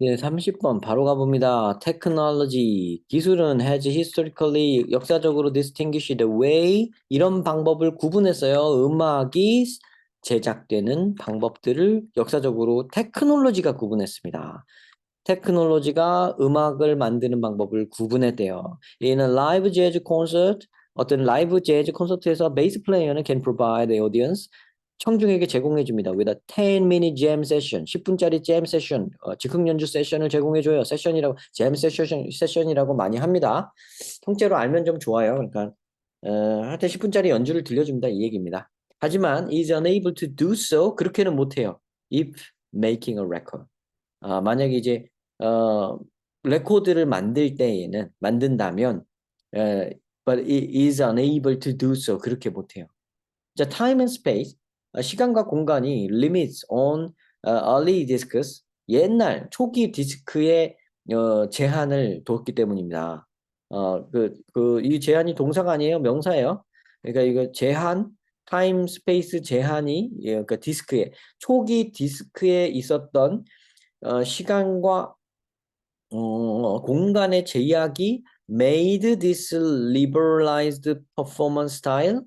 네, 30번 바로 가봅니다. Technology. 기술은 has historically 역사적으로 distinguished the way 이런 방법을 구분했어요. 음악이 제작되는 방법들을 역사적으로 테크놀로지가 구분했습니다. 테크놀로지가 음악을 만드는 방법을 구분했대요. In a live jazz concert, 어떤 라이브 재즈 콘서트에서 베이스 플레이어는 can provide the audience 청중에게 제공해 줍니다. with a 10-minute jam session, 10분짜리 jam session, 어, 즉흥 연주 세션을 제공해 줘요. 세션이라고 jam session 세션이라고 많이 합니다. 통째로 알면 좀 좋아요. 그러니까 어, 하여튼 10분짜리 연주를 들려줍니다. 이 얘기입니다. 하지만 is unable to do so 그렇게는 못해요. if making a record. 아, 만약에 이제 어, 레코드를 만들 때에는 만든다면 에, but it is unable to do so 그렇게 못해요. 자, time and space 어, 시간과 공간이 limits on 어, early discs 옛날 초기 디스크의 어, 제한을 뒀기 때문입니다. 어, 그, 그, 이 제한이 동사가 아니에요. 명사예요. 그러니까 이거 제한, 타임, 스페이스 제한이, 예, 그러니까 디스크에, 초기 디스크에 있었던, 어, 시간과, 어, 공간의 제약이 made this liberalized performance style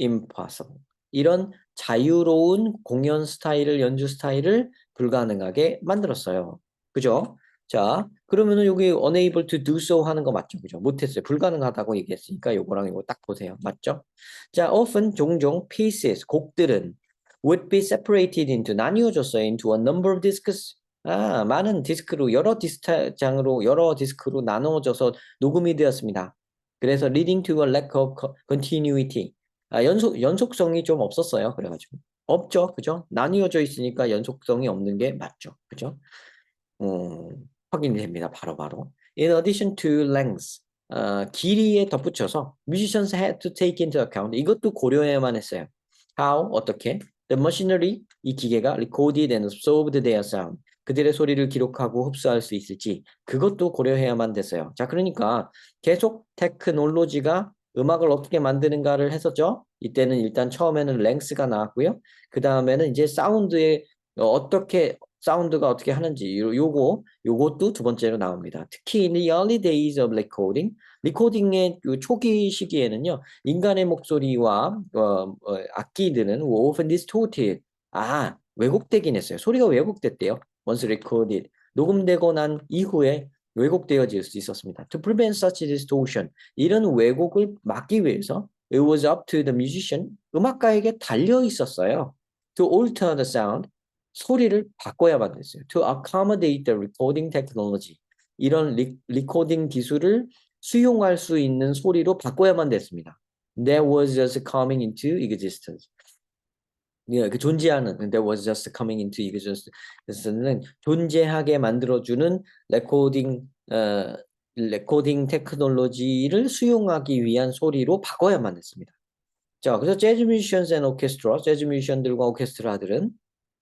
impossible. 이런 자유로운 공연 스타일을, 연주 스타일을 불가능하게 만들었어요. 그죠? 자, 그러면은 여기 unable to do so 하는 거 맞죠? 그죠? 못했어요. 불가능하다고 얘기했으니까 요거랑 이거 딱 보세요. 맞죠? 자, often 종종 pieces, 곡들은 would be separated into 나뉘어졌어요. into a number of discs. 아, 많은 디스크로 여러 디스크장으로 여러 디스크로 나누어져서 녹음이 되었습니다. 그래서 leading to a lack of co- continuity. 아, 연속 연속성이 좀 없었어요. 그래가지고 없죠, 그죠? 나뉘어져 있으니까 연속성이 없는 게 맞죠, 그죠? 음, 확인이 됩니다. 바로바로. In addition to length, 어, 길이에 덧붙여서 musicians had to take into account 이것도 고려해야만 했어요. How 어떻게? The machinery 이 기계가 recorded and absorbed their sound 그들의 소리를 기록하고 흡수할 수 있을지 그것도 고려해야만 됐어요. 자, 그러니까 계속 테크놀로지가 음악을 어떻게 만드는가를 했었죠. 이때는 일단 처음에는 랭스가 나왔고요. 그 다음에는 이제 사운드에 어, 어떻게 사운드가 어떻게 하는지 요, 요거 요것도 두 번째로 나옵니다. 특히 in the early days of recording, 리코딩의 그 초기 시기에는요 인간의 목소리와 어, 어, 악기들은 often distorted 아 왜곡되긴 했어요. 소리가 왜곡됐대요. once recorded 녹음되고 난 이후에 왜곡되어질 수 있었습니다. To prevent such distortion 이런 왜곡을 막기 위해서 it was up to the musician 음악가에게 달려 있었어요. To alter the sound 소리를 바꿔야만 됐어요. To accommodate the recording technology. 이런 리, 리코딩 기술을 수용할 수 있는 소리로 바꿔야만 됐습니다. That was just coming into existence. 예, 그 존재하는 that was just coming into existence는 존재하게 만들어주는 레코딩 어, 레코딩 테크놀로지를 수용하기 위한 소리로 바꿔야만 했습니다. 자, 그래서 재즈 뮤지션스 앤 오케스트라, 재즈 뮤지션들과 오케스트라들은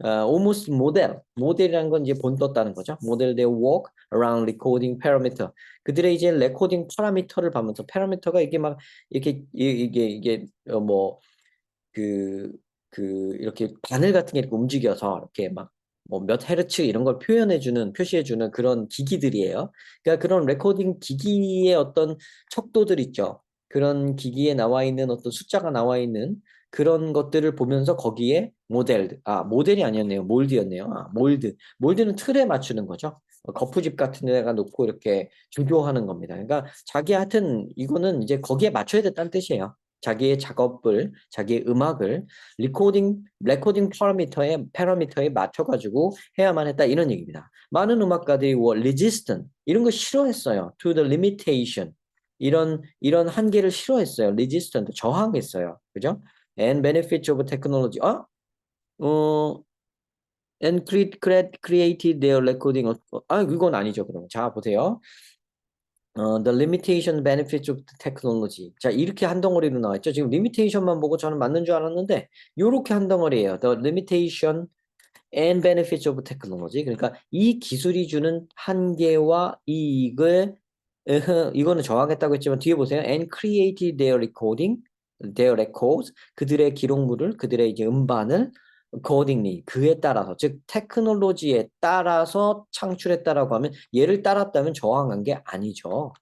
어, almost 모델, 모델이라는 건 이제 본 떴다는 거죠. 모델 they walk around recording parameter. 그들의 이제 레코딩 파라미터를 보면서 파라미터가 이게 막 이렇게 이- 이게 이게 어, 뭐그 그 이렇게 바늘 같은 게 이렇게 움직여서 이렇게 막 뭐 몇 헤르츠 이런 걸 표현해주는 표시해주는 그런 기기들이에요. 그러니까 그런 레코딩 기기의 어떤 척도들 있죠. 그런 기기에 나와 있는 어떤 숫자가 나와 있는 그런 것들을 보면서 거기에 모델, 아 모델이 아니었네요. 몰드였네요. 아 몰드, 몰드는 틀에 맞추는 거죠. 어, 거푸집 같은 데다가 놓고 이렇게 조교하는 겁니다. 그러니까 자기 하여튼 이거는 이제 거기에 맞춰야 됐다는 뜻이에요. 자기의 작업을, 자기의 음악을 리코딩, 레코딩 파라미터에, 파라미터에 맞춰 가지고 해야만 했다 이런 얘기입니다. 많은 음악가들이 were resistant 이런 거 싫어했어요. to the limitation 이런 이런 한계를 싫어했어요. resistant 저항했어요. 그죠? and benefits of technology. 어? 어 and create, create, created their recording. 어, 아, 이건 아니죠. 그럼 자 보세요. 어, the limitation benefits of technology. 자, 이렇게 한 덩어리로 나왔죠. 지금 limitation만 보고 저는 맞는 줄 알았는데, 요렇게 한 덩어리예요. The limitation and benefits of technology. 그러니까 이 기술이 주는 한계와 이익을, 이거는 저항했다고 했지만 뒤에 보세요. and created their recording, their records. 그들의 기록물을, 그들의 이제 음반을 accordingly 그에 따라서 즉 테크놀로지에 따라서 창출했다라고 하면 얘를 따랐다면 저항한 게 아니죠.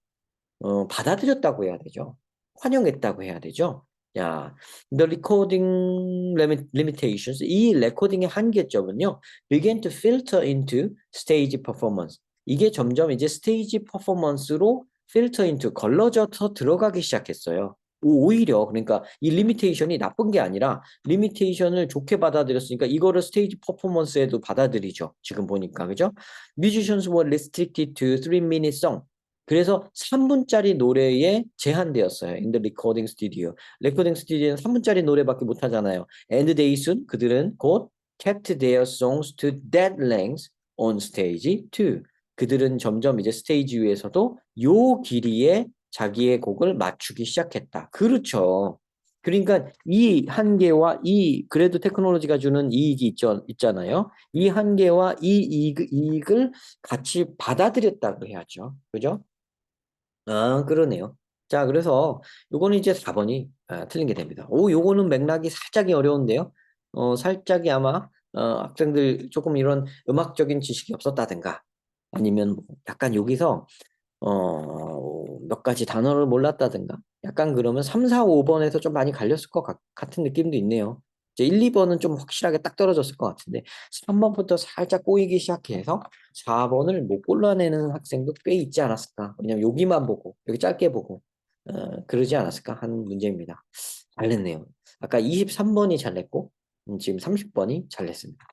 어, 받아들였다고 해야 되죠. 환영했다고 해야 되죠. 야, the recording limit, limitations 이 레코딩의 한계점은요. began to filter into stage performance. 이게 점점 이제 스테이지 퍼포먼스로 filter into 걸러져서 들어가기 시작했어요. 오- 오히려 그러니까 이 리미테이션이 나쁜 게 아니라 리미테이션을 좋게 받아들였으니까 이거를 스테이지 퍼포먼스에도 받아들이죠. 지금 보니까 그죠? Musicians were restricted to 3 minute song. 그래서 3분짜리 노래에 제한되었어요. In the recording studio. 레코딩 스튜디오는 3분짜리 노래밖에 못 하잖아요. And they soon 그들은 곧 kept their songs to that length on stage 2. 그들은 점점 이제 스테이지 위에서도 요 길이에 자기의 곡을 맞추기 시작했다. 그렇죠. 그러니까 이 한계와 이 그래도 테크놀로지가 주는 이익이 있죠, 있잖아요. 이 한계와 이 이익, 이익을 같이 받아들였다고 해야죠. 그죠? 아, 그러네요. 자, 그래서 요거는 이제 4번이 아, 틀린 게 됩니다. 오, 요거는 맥락이 살짝이 어려운데요. 어, 살짝이 아마 어, 학생들 조금 이런 음악적인 지식이 없었다든가 아니면 뭐 약간 여기서 어, 몇 가지 단어를 몰랐다든가 약간 그러면 3, 4, 5번에서 좀 많이 갈렸을 것 같, 같은 느낌도 있네요. 이제 1, 2번은 좀 확실하게 딱 떨어졌을 것 같은데 3번부터 살짝 꼬이기 시작해서 4번을 못 골라내는 학생도 꽤 있지 않았을까. 왜냐면 여기만 보고 여기 짧게 보고 어, 그러지 않았을까 하는 문제입니다. 잘 냈네요. 아까 23번이 잘 냈고 음, 지금 30번이 잘 냈습니다.